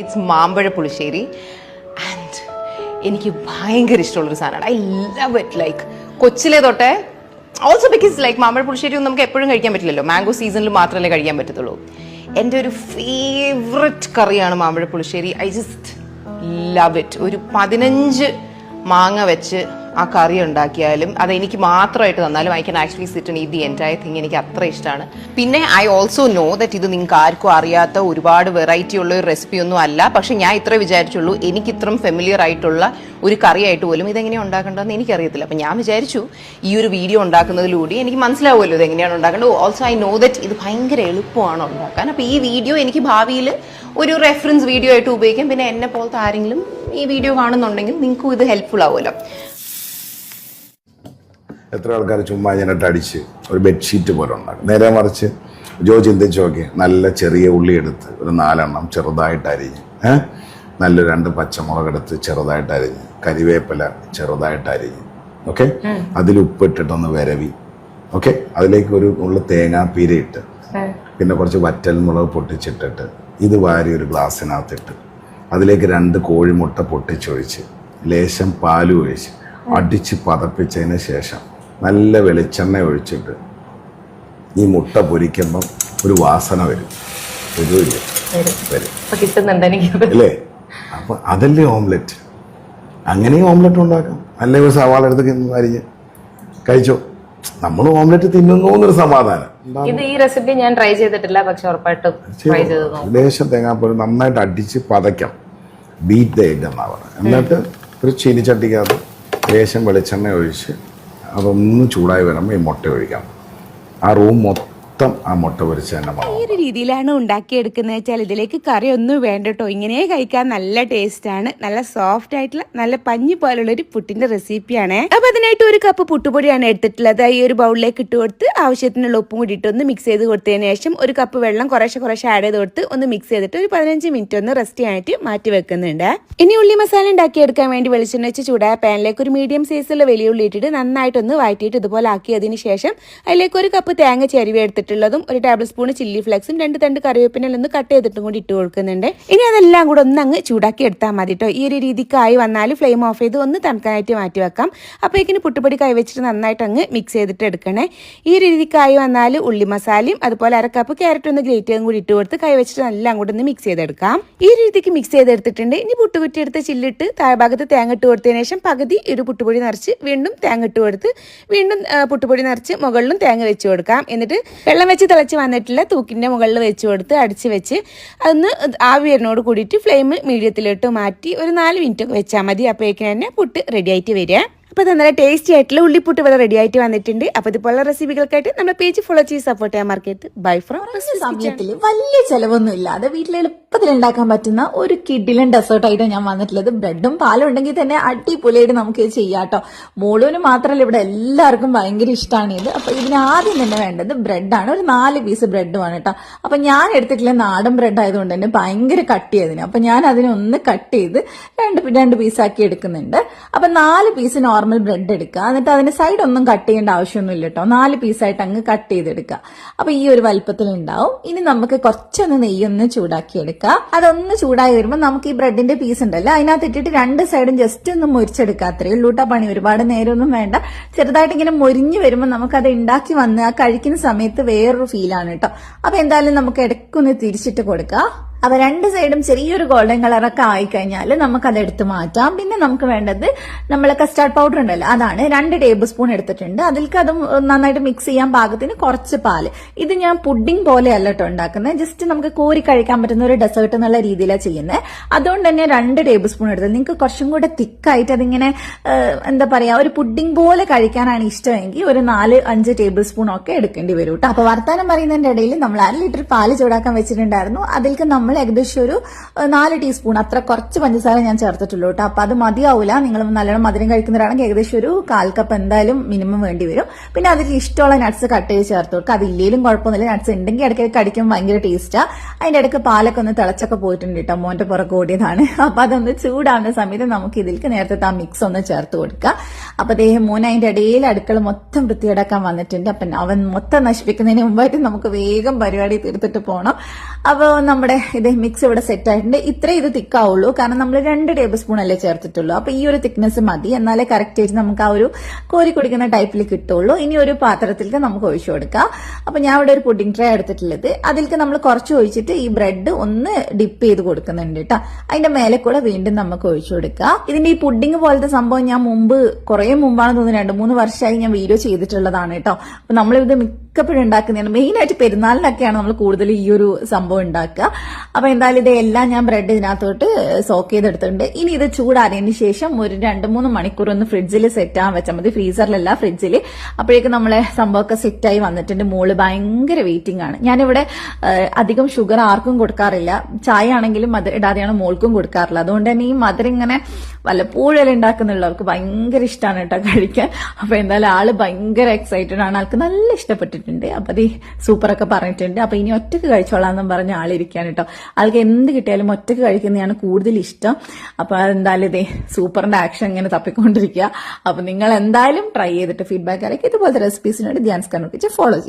It's മാമ്പഴ പുളിശ്ശേരി. And എനിക്ക് ഭയങ്കര ഇഷ്ടമുള്ളൊരു സാധനമാണ്. ഐ ലവ് ഇറ്റ് ലൈക്ക് കൊച്ചിലെ തൊട്ടേ ഓൾസോ ബിക്കോസ് ലൈക്ക് മാമ്പഴ പുളിശ്ശേരി ഒന്നും നമുക്ക് എപ്പോഴും കഴിക്കാൻ പറ്റില്ലല്ലോ. മാംഗോ സീസണിൽ മാത്രമല്ലേ കഴിക്കാൻ പറ്റത്തുള്ളൂ. എന്റെ ഒരു ഫേവററ്റ് കറിയാണ് മാമ്പഴ പുളിശ്ശേരി. ഐ ജസ്റ്റ് ലവ് ഇറ്റ് ഒരു പതിനഞ്ച് മാങ്ങ വെച്ച് ആ കറി ഉണ്ടാക്കിയാലും അത് എനിക്ക് മാത്രമായിട്ട് തന്നാലും I can actually sit eat the entire thing എനിക്ക് അത്ര ഇഷ്ടമാണ് പിന്നെ ഐ ഓൾസോ നോ ദറ്റ് ഇത് നിങ്ങൾക്ക് ആർക്കും അറിയാത്ത ഒരുപാട് വെറൈറ്റി ഉള്ള ഒരു റെസിപ്പി ഒന്നും അല്ല. പക്ഷെ ഞാൻ ഇത്ര വിചാരിച്ചുള്ളൂ എനിക്ക് ഇത്രയും ഫെമിലിയർ ആയിട്ടുള്ള ഒരു കറിയായിട്ട് പോലും ഇതെങ്ങനെയാണ് ഉണ്ടാക്കേണ്ടതെന്ന് എനിക്കറിയത്തില്ല. അപ്പം ഞാൻ വിചാരിച്ചു ഈ ഒരു വീഡിയോ ഉണ്ടാക്കുന്നതിലൂടെ എനിക്ക് മനസ്സിലാവുമല്ലോ ഇത് എങ്ങനെയാണ് ഉണ്ടാക്കേണ്ടത്. ഓൾസോ ഐ നോ ദറ്റ് ഇത് ഭയങ്കര എളുപ്പമാണ് ഉണ്ടാക്കാൻ. അപ്പോൾ ഈ വീഡിയോ എനിക്ക് ഭാവിയിൽ ഒരു റെഫറൻസ് വീഡിയോ ആയിട്ട് ഉപയോഗിക്കാം. പിന്നെ എന്നെ പോലത്തെ ആരെങ്കിലും ഈ വീഡിയോ കാണുന്നുണ്ടെങ്കിൽ നിങ്ങൾക്കും ഇത് ഹെൽപ്ഫുൾ ആവുമല്ലോ. എത്ര ആൾക്കാർ ചുമ്മാ ഇങ്ങനെ അടിച്ച് ഒരു ബെഡ്ഷീറ്റ് പോലെ ഉണ്ടാക്കും. നേരെ മറിച്ച് ജോ ചിന്തിച്ച് നോക്കി നല്ല ചെറിയ ഉള്ളി എടുത്ത് ഒരു നാലെണ്ണം ചെറുതായിട്ട് അരിഞ്ഞ് ഏഹ് നല്ല രണ്ട് പച്ചമുളക് എടുത്ത് ചെറുതായിട്ട് അരിഞ്ഞ് കരിവേപ്പില ചെറുതായിട്ട് അരിഞ്ഞ് ഓക്കെ? അതിൽ ഉപ്പിട്ടിട്ടൊന്ന് വിരവി ഓക്കെ? അതിലേക്ക് ഒരു ഉള്ള തേങ്ങാപ്പീര ഇട്ട് പിന്നെ കുറച്ച് വറ്റൽ മുളക് പൊട്ടിച്ചിട്ടിട്ട് ഇത് വാരി ഒരു ഗ്ലാസ്സിനകത്തിട്ട് അതിലേക്ക് രണ്ട് കോഴിമുട്ട പൊട്ടിച്ചൊഴിച്ച് ലേശം പാലും ഒഴിച്ച് അടിച്ച് പതപ്പിച്ചതിന് ശേഷം നല്ല വെളിച്ചെണ്ണ ഒഴിച്ചിട്ട് ഈ മുട്ട പൊരിക്കുമ്പം ഒരു വാസന വരും. ഇതുമില്ല വരും. അപ്പൊ കിട്ടുന്നുണ്ട് എനിക്ക് അല്ലേ? അപ്പൊ അതല്ലേ ഓംലെറ്റ്? അങ്ങനെയും ഓംലെറ്റ് ഉണ്ടാക്കാം. അല്ലേ ഒരു സവാള എടുത്ത് അരിഞ്ഞ് കഴിച്ചോ. നമ്മൾ ഓംലെറ്റ് തിന്നുന്നു എന്നൊരു സമാധാനം. ഇത് ഈ റെസിപ്പി ഞാൻ ട്രൈ ചെയ്തിട്ടില്ല പക്ഷെ ഉറപ്പായിട്ടും ട്രൈ ചെയ്ത്? ലേശം തേങ്ങാപ്പൊരു നന്നായിട്ട് അടിച്ച് പതയ്ക്കാം. ബീറ്റ് ദ എഗ് എന്നാ പറയുന്നത്. എന്നിട്ട് ഒരു ചീനിച്ചട്ടിക്കകത്ത് ലേശം വെളിച്ചെണ്ണ ഒഴിച്ച് അതൊന്ന് ചൂടായി വരുമ്പോൾ ഈ മുട്ട ഒഴിക്കാം. ആ റൂം മൊത്തം ആ മുട്ട പൊരിച്ച ഈ ഒരു രീതിയിലാണ് ഉണ്ടാക്കിയെടുക്കുന്നത് വെച്ചാൽ ഇതിലേക്ക് കറി ഒന്നും വേണ്ട കേട്ടോ. ഇങ്ങനെ കഴിക്കാൻ നല്ല ടേസ്റ്റ് ആണ്. നല്ല സോഫ്റ്റ് ആയിട്ടുള്ള നല്ല പഞ്ഞി പോലുള്ള ഒരു പുട്ടിന്റെ റെസിപ്പിയാണ് അപ്പൊ അതിനായിട്ട് ഒരു കപ്പ് പുട്ടുപൊടിയാണ് എടുത്തിട്ടുള്ളത്. ഈ ഒരു ബൗളിലേക്ക് ഇട്ട് കൊടുത്ത് ആവശ്യത്തിനുള്ള ഉപ്പും കൂടി ഇട്ട് ഒന്ന് മിക്സ് ചെയ്ത് കൊടുത്തതിന് ശേഷം ഒരു കപ്പ് വെള്ളം കുറേശ്ശെ കുറേശ്ശെ ആഡ് ചെയ്ത് കൊടുത്ത് ഒന്ന് മിക്സ് ചെയ്തിട്ട് ഒരു പതിനഞ്ച് മിനിറ്റ് ഒന്ന് റെസ്റ്റ് ചെയ്യാനായിട്ട് മാറ്റി വെക്കുന്നുണ്ട്. ഇനി ഉള്ളി മസാല ഉണ്ടാക്കിയെടുക്കാൻ വേണ്ടി വെളിച്ചെണ്ണ വെച്ച് ചൂടായ പാനിലേക്ക് ഒരു മീഡിയം സൈസുള്ള വലിയ ഉള്ളി ഇട്ടിട്ട് നന്നായിട്ടൊന്ന് വഴറ്റിയിട്ട് ഇതുപോലെ ആക്കിയതിന് ശേഷം അതിലേക്ക് ഒരു കപ്പ് തേങ്ങ ചെരുവി എടുത്തിട്ടുള്ളതും ഒരു ടേബിൾ സ്പൂൺ ചില്ലി ഫ്ലേക്സും രണ്ട് തണ്ട് കറിവേപ്പിനെല്ലാം ഒന്ന് കട്ട് ചെയ്തിട്ടും കൂടി ഇട്ട് കൊടുക്കുന്നുണ്ട്. ഇനി അതെല്ലാം കൂടെ ഒന്ന് അങ്ങ് ചൂടാക്കി എടുത്താൽ മതി കേട്ടോ ഈ ഒരു രീതിക്കായി വന്നാൽ ഫ്ലെയിം ഓഫ് ചെയ്ത് ഒന്ന് തണുക്കാനായിട്ട് മാറ്റി വെക്കാം. അപ്പോഴേക്കിന് പുട്ടുപൊടി കൈവച്ചിട്ട് നന്നായിട്ട് അങ്ങ് മിക്സ് ചെയ്തിട്ട് എടുക്കണേ. ഈ ഒരു രീതിക്കായി വന്നാൽ ഉള്ളി മസാലയും അതുപോലെ അര കപ്പ് ക്യാരറ്റ് ഒന്ന് ഗ്രേറ്റ് ചെയ്തും കൂടി ഇട്ട് കൊടുത്ത് കൈവച്ചിട്ട് എല്ലാം കൂടെ ഒന്ന് മിക്സ് ചെയ്തെടുക്കാം. ഈ രീതിക്ക് മിക്സ് ചെയ്തെടുത്തിട്ടുണ്ട്. ഇനി പുട്ടുകുറ്റി എടുത്ത് ചില്ലിട്ട് താഴ്ഭാഗത്ത് തേങ്ങ ഇട്ട് കൊടുത്തതിന് ശേഷം പകുതി ഒരു പുട്ടുപൊടി നിറച്ച് വീണ്ടും തേങ്ങ ഇട്ട് കൊടുത്ത് വീണ്ടും പുട്ടുപൊടി നിറച്ച് മുകളിലും തേങ്ങ വെച്ച് കൊടുക്കാം. എന്നിട്ട് വെച്ച് തിളച്ച് വന്നിട്ടില്ല. തൂക്കിന്റെ മുകളിൽ വെച്ച് കൊടുത്ത് അടിച്ച് വെച്ച് അതൊന്ന് ആവി കൂടിയിട്ട് ഫ്ലെയിം മീഡിയത്തിലോട്ട് മാറ്റി ഒരു നാല് മിനിറ്റ് വെച്ചാൽ മതി. അപ്പോഴേക്കും തന്നെ പുട്ട് റെഡി ആയിട്ട് വരിക. അപ്പോൾ ഇത് നല്ല ടേസ്റ്റി ആയിട്ടുള്ള ഉള്ളിപ്പൊട്ട് ഇവിടെ റെഡി ആയിട്ട് വന്നിട്ടുണ്ട്. അപ്പോൾ ഇതുപോലുള്ള റെസിപ്പികൾക്കായിട്ട് നമ്മുടെ പേജ് ഫോളോ ചെയ്ത് സപ്പോർട്ട് ചെയ്യാൻ മാർക്കറ്റ്. ബൈ ഫ്രം സമയത്തിൽ വലിയ ചിലവൊന്നും ഇല്ലാതെ വീട്ടിൽ എളുപ്പത്തിൽ ഉണ്ടാക്കാൻ പറ്റുന്ന ഒരു കിഡിലൻ ഡെസേർട്ട് ആയിട്ട് ഞാൻ വന്നിട്ടുള്ളത്. ബ്രെഡും പാലും ഉണ്ടെങ്കിൽ തന്നെ അടിപൊളിയായിട്ട് നമുക്ക് ഇത് ചെയ്യാം കേട്ടോ മോളൂന് മാത്രമല്ല ഇവിടെ എല്ലാവർക്കും ഭയങ്കര ഇഷ്ടമാണ് ഇത്. അപ്പോൾ ഇതിന് ആദ്യം തന്നെ വേണ്ടത് ബ്രെഡാണ് ഒരു നാല് പീസ് ബ്രെഡുമാണ് കേട്ടോ അപ്പോൾ ഞാൻ എടുത്തിട്ടുള്ള നാടൻ ബ്രെഡ് ആയതുകൊണ്ട് തന്നെ ഭയങ്കര കട്ട് ചെയ്തതിന് അപ്പോൾ ഞാൻ അതിനൊന്ന് കട്ട് ചെയ്ത് രണ്ട് രണ്ട് പീസാക്കി എടുക്കുന്നുണ്ട്. അപ്പോൾ നാല് പീസ് നോർമൽ ബ്രെഡ് എടുക്കുക. എന്നിട്ട് അതിന്റെ സൈഡ് ഒന്നും കട്ട് ചെയ്യേണ്ട ആവശ്യമൊന്നുമില്ല കേട്ടോ നാല് പീസായിട്ട് അങ്ങ് കട്ട് ചെയ്തെടുക്കുക. അപ്പൊ ഈ ഒരു വലുപ്പത്തിൽ ഉണ്ടാവും. ഇനി നമുക്ക് കുറച്ചൊന്ന് നെയ്യൊന്ന് ചൂടാക്കി എടുക്കുക അതൊന്ന് ചൂടായി വരുമ്പോൾ നമുക്ക് ഈ ബ്രെഡിന്റെ പീസ് ഉണ്ടല്ലോ. അതിനകത്ത് ഇട്ടിട്ട് രണ്ട് സൈഡും ജസ്റ്റ് ഒന്ന് മുരിച്ചെടുക്കുക അത്രയേ ഉള്ളൂ കേട്ടോ പണി. ഒരുപാട് നേരമൊന്നും വേണ്ട. ചെറുതായിട്ട് ഇങ്ങനെ മൊരിഞ്ഞു വരുമ്പോൾ നമുക്ക് അത് ഉണ്ടാക്കി വന്ന് ആ കഴിക്കുന്ന സമയത്ത് വേറൊരു ഫീലാണ് കേട്ടോ അപ്പൊ എന്തായാലും നമുക്ക് ഇടയ്ക്കൊന്ന് തിരിച്ചിട്ട് കൊടുക്കുക അപ്പൊ രണ്ട് സൈഡും ചെറിയൊരു ഗോൾഡൻ കളറൊക്കെ ആയിക്കഴിഞ്ഞാൽ അത് എടുത്ത് മാറ്റാം. പിന്നെ നമുക്ക് വേണ്ടത് നമ്മളെ കസ്റ്റാർഡ് പൗഡർ ഉണ്ടല്ലോ അതാണ്. രണ്ട് ടേബിൾ സ്പൂൺ എടുത്തിട്ടുണ്ട്. അതിൽക്ക് അത് നന്നായിട്ട് മിക്സ് ചെയ്യാൻ പാകത്തിന് കുറച്ച് പാൽ. ഇത് ഞാൻ പുഡിംഗ് പോലെ കേട്ടോ ഉണ്ടാക്കുന്നത്. ജസ്റ്റ് നമുക്ക് കോരി കഴിക്കാൻ പറ്റുന്ന ഒരു ഡെസേർട്ട് എന്നുള്ള രീതിയിലാണ് ചെയ്യുന്നത് അതുകൊണ്ട് തന്നെ രണ്ട് ടേബിൾ സ്പൂൺ എടുത്തത്. നിങ്ങൾക്ക് കുറച്ചും കൂടെ തിക്കായിട്ട് അതിങ്ങനെ എന്താ പറയാ ഒരു പുഡിംഗ് പോലെ കഴിക്കാനാണ് ഇഷ്ടമെങ്കിൽ ഒരു നാല് അഞ്ച് ടേബിൾ സ്പൂൺ ഒക്കെ എടുക്കേണ്ടി വരും കേട്ടോ അപ്പൊ വർത്താനം പറയുന്നതിന്റെ ഇടയിൽ നമ്മൾ അര ലിറ്റർ പാൽ ചൂടാക്കാൻ വെച്ചിട്ടുണ്ടായിരുന്നു. അതിൽക്ക് നമ്മൾ ഏകദേശം ഒരു നാല് ടീസ്പൂൺ അത്ര കുറച്ച് പഞ്ചസാര ഞാൻ ചേർത്തിട്ടുള്ളൂ കേട്ടോ. അപ്പൊ അത് മതിയാവില്ല നിങ്ങൾ നല്ലോണം മധുരം കഴിക്കുന്നവരാണെങ്കിൽ ഏകദേശം ഒരു കാൽ കപ്പ് എന്തായാലും മിനിമം വേണ്ടി വരും. പിന്നെ അതിൽ ഇഷ്ടമുള്ള നട്ട്സ് കട്ട് ചെയ്ത് ചേർത്ത് കൊടുക്കുക. അതില്ലേലും കുഴപ്പമൊന്നുമില്ല. നട്ട്സ് ഉണ്ടെങ്കിൽ ഇടയ്ക്ക് കടിക്കുമ്പോൾ ഭയങ്കര ടേസ്റ്റാ. അതിന്റെ ഇടയ്ക്ക് പാലൊക്കെ ഒന്ന് തിളച്ചൊക്കെ പോയിട്ടുണ്ട് കേട്ടോ. മോന്റെ പുറകെ ഓടിയതാണ്. അപ്പൊ അതൊന്ന് ചൂടാവുന്ന സമയത്ത് നമുക്ക് ഇതിലേക്ക് നേരത്തെ ആ മിക്സ് ഒന്ന് ചേർത്ത് കൊടുക്കുക. അപ്പൊ അദ്ദേഹം മോൻ അതിന്റെ ഇടയിൽ അടുക്കള മൊത്തം വൃത്തിയടക്കാൻ വന്നിട്ടുണ്ട്. അപ്പൊ അവൻ മൊത്തം നശിപ്പിക്കുന്നതിന് മുമ്പായിട്ട് നമുക്ക് വേഗം പരിപാടി തീർത്തിട്ട് പോകണം അപ്പോൾ നമ്മുടെ ഇത് മിക്സ് ഇവിടെ സെറ്റ് ആയിട്ടുണ്ട്. ഇത്രേ ഇത് തിക്കാവുള്ളൂ കാരണം നമ്മൾ രണ്ട് ടേബിൾ സ്പൂൺ അല്ലേ ചേർത്തിട്ടുള്ളൂ. അപ്പൊ ഈ ഒരു തിക്നെസ് മതി. എന്നാലേ കറക്റ്റ് ആയിട്ട് നമുക്ക് ആ ഒരു കോരി കുടിക്കുന്ന ടൈപ്പിൽ കിട്ടുള്ളൂ. ഇനി ഒരു പാത്രത്തിലേക്ക് നമുക്ക് ഒഴിച്ചു കൊടുക്കാം. അപ്പൊ ഞാൻ ഇവിടെ ഒരു പുഡിംഗ് ട്രേ എടുത്തിട്ടുള്ളത്. അതിലേക്ക് നമ്മൾ കുറച്ച് ഒഴിച്ചിട്ട് ഈ ബ്രെഡ് ഒന്ന് ഡിപ്പ് ചെയ്ത് കൊടുക്കുന്നുണ്ട് കേട്ടോ. അതിന്റെ മേലെ കൂടെ വീണ്ടും നമുക്ക് ഒഴിച്ചു കൊടുക്കാം. ഇതിന്റെ ഈ പുഡിംഗ് പോലത്തെ സംഭവം ഞാൻ മുമ്പ് കുറെ മുമ്പാണ് തോന്നുന്നു. രണ്ട് മൂന്ന് വർഷമായി ഞാൻ വീഡിയോ ചെയ്തിട്ടുള്ളതാണ് കേട്ടോ. അപ്പൊ നമ്മളിത് മിക്കപ്പോഴും ഉണ്ടാക്കുന്നതാണ് മെയിൻ ആയിട്ട് പെരുന്നാളിനൊക്കെയാണ് നമ്മൾ കൂടുതൽ ഈ ഒരു സംഭവം ഉണ്ടാക്കുക അപ്പൊ എന്തായാലും ഇതെല്ലാം ഞാൻ ബ്രെഡ് ഇതിനകത്തോട്ട് സോക്ക് ചെയ്തെടുത്തിട്ടുണ്ട്. ഇനി ഇത് ചൂടാറിയതിന് ശേഷം ഒരു രണ്ട് മൂന്ന് മണിക്കൂർ ഒന്ന് ഫ്രിഡ്ജിൽ സെറ്റ് ആകാൻ വെച്ചാൽ മതി. ഫ്രീസറിലല്ല ഫ്രിഡ്ജിൽ അപ്പോഴേക്കും നമ്മളെ സംഭവമൊക്കെ സെറ്റായി വന്നിട്ടുണ്ട്. മോൾ ഭയങ്കര വെയിറ്റിംഗ് ആണ്. ഞാനിവിടെ അധികം ഷുഗർ ആർക്കും കൊടുക്കാറില്ല. ചായ ആണെങ്കിലും മധുര ഇടാതെയാണ് മോൾക്കും കൊടുക്കാറില്ല. അതുകൊണ്ട് തന്നെ ഈ മധുരം ഇങ്ങനെ വല്ലപ്പോഴും ഉണ്ടാക്കുന്നുള്ളവർക്ക് ഭയങ്കര ഇഷ്ടമാണ് കേട്ടോ കഴിക്കാൻ. അപ്പൊ എന്തായാലും ആൾ ഭയങ്കര എക്സൈറ്റഡ് ആണ്. ആൾക്ക് നല്ല ഇഷ്ടപ്പെട്ടിട്ടുണ്ട്. അപ്പൊ അത് സൂപ്പറൊക്കെ പറഞ്ഞിട്ടുണ്ട്. അപ്പൊ ഇനി ഒറ്റയ്ക്ക് കഴിച്ചോളാന്നും പറഞ്ഞ ആളിരിക്കാൻ കേട്ടോ. ആൾക്ക് എന്ത് കിട്ടിയാലും ഒറ്റയ്ക്ക് കഴിക്കുന്നതാണ് കൂടുതൽ ഇഷ്ടം. അപ്പൊ എന്തായാലും ഇതേ സൂപ്പറിന്റെ ആക്ഷൻ ഇങ്ങനെ തപ്പിക്കൊണ്ടിരിക്കുക. അപ്പൊ നിങ്ങൾ എന്തായാലും ട്രൈ ചെയ്തിട്ട് ഫീഡ്ബാക്ക് അറിയിക്കുക. ഇതുപോലത്തെ റെസിപ്പീസിനോട് ധ്യാൻസ് കണ്ണുക്കിച്ച് ഫോളോ ചെയ്യാം